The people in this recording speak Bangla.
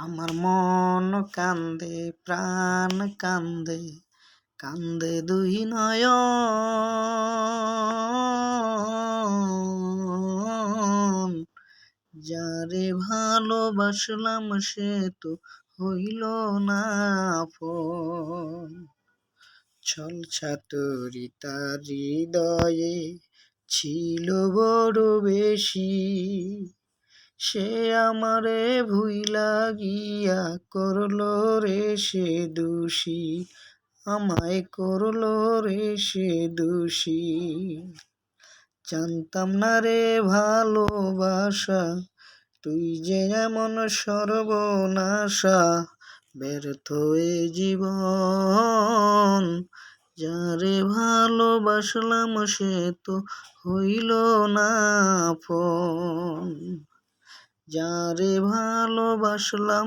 আমার মন কান্দে, প্রাণ কান্দে কান্দে দুই নয়ন। যারে ভালোবাসলাম সে তো হইল না ছল ছাতুরি তার হৃদয়ে ছিল বড় বেশি। সে আমারে ভুইলা গিয়া করল রে, সে দোষী। আমায় করল রে, সে দোষী। জানতাম না রে ভালোবাসা, তুই যে এমন সর্বনাশা, ব্যর্থ এ জীবন। যারে ভালোবাসলাম সে তো হইল না আপন যারে ভালোবাসলাম